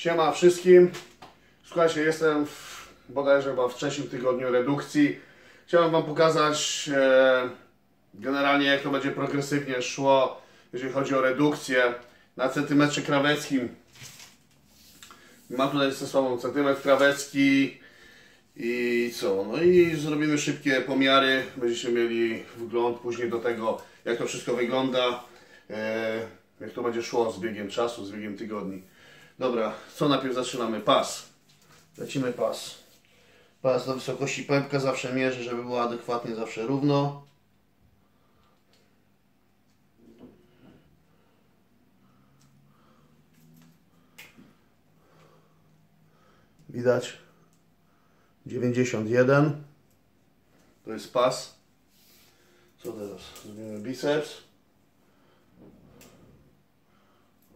Siema wszystkim. Słuchajcie, jestem w, bodajże chyba w trzecim tygodniu redukcji. Chciałem Wam pokazać e, generalnie jak to będzie progresywnie szło, jeżeli chodzi o redukcję. Na centymetrze kraweckim mam tutaj ze sobą centymetr krawecki i co? No i zrobimy szybkie pomiary. Będziecie mieli wgląd później do tego, jak to wszystko wygląda. E, jak to będzie szło z biegiem czasu, z biegiem tygodni. Dobra, co najpierw zaczynamy? Pas. Lecimy pas. Pas do wysokości pępka zawsze mierzy, żeby było adekwatnie, zawsze równo. Widać 91 to jest pas. Co teraz? Zrobimy biceps.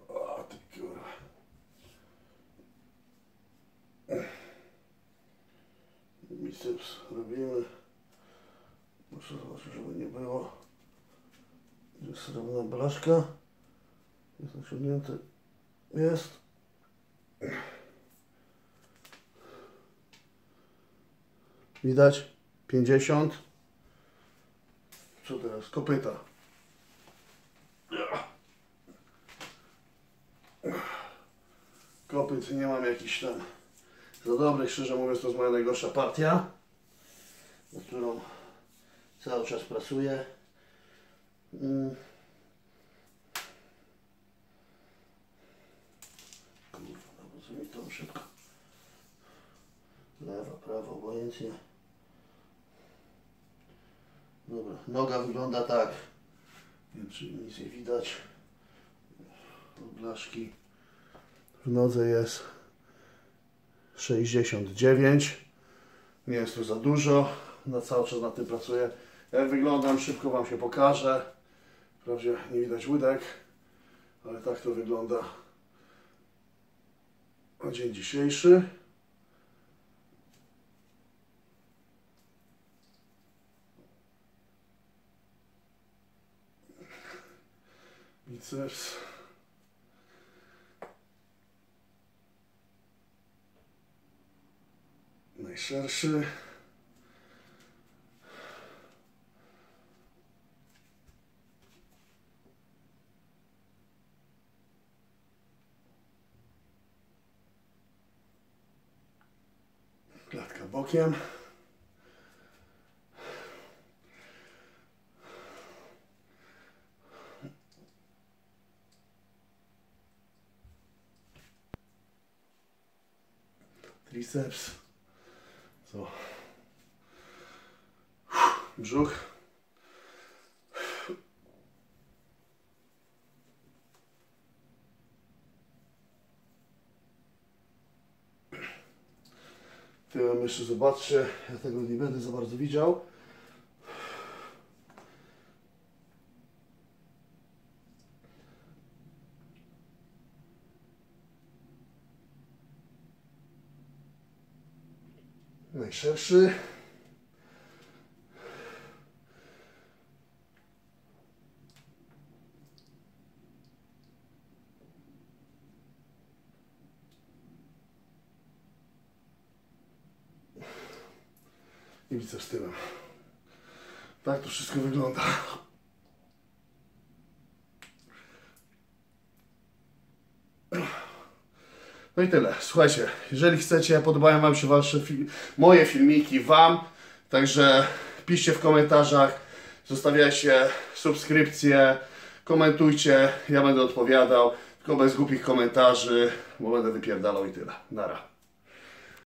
O, ty kurwa. Biceps robimy. Muszę zobaczyć, żeby nie było. Jest srebrna blaszka? Jest osiągnięty. Jest. Widać? 50. Co teraz? Kopyta. Kopyt nie mam jakiś tam za dobrych. Szczerze mówiąc, to jest moja najgorsza partia, na którą cały czas pracuję. Mm. Kurwa, no co mi to szybko. Lewa, prawa, obojętnie. Dobra, noga wygląda tak. Nie wiem, czy nic nie widać. Blaszki. W nodze jest 69. Nie jest to za dużo. Na cały czas nad tym pracuję. Jak wyglądam, szybko Wam się pokażę. Wprawdzie nie widać łydek, ale tak to wygląda na dzień dzisiejszy. biceps. Najszerszy. Klatka bokiem. triceps, co, brzuch, tyłem jeszcze zobaczcie, ja tego nie będę za bardzo widział. Najszerszy. I biceps tyłem. Tak to wszystko wygląda. No i tyle. Słuchajcie, jeżeli chcecie, podobają Wam się wasze fi moje filmiki Wam, także piszcie w komentarzach, zostawiajcie subskrypcje, komentujcie, ja będę odpowiadał, tylko bez głupich komentarzy, bo będę wypierdalał i tyle. Nara.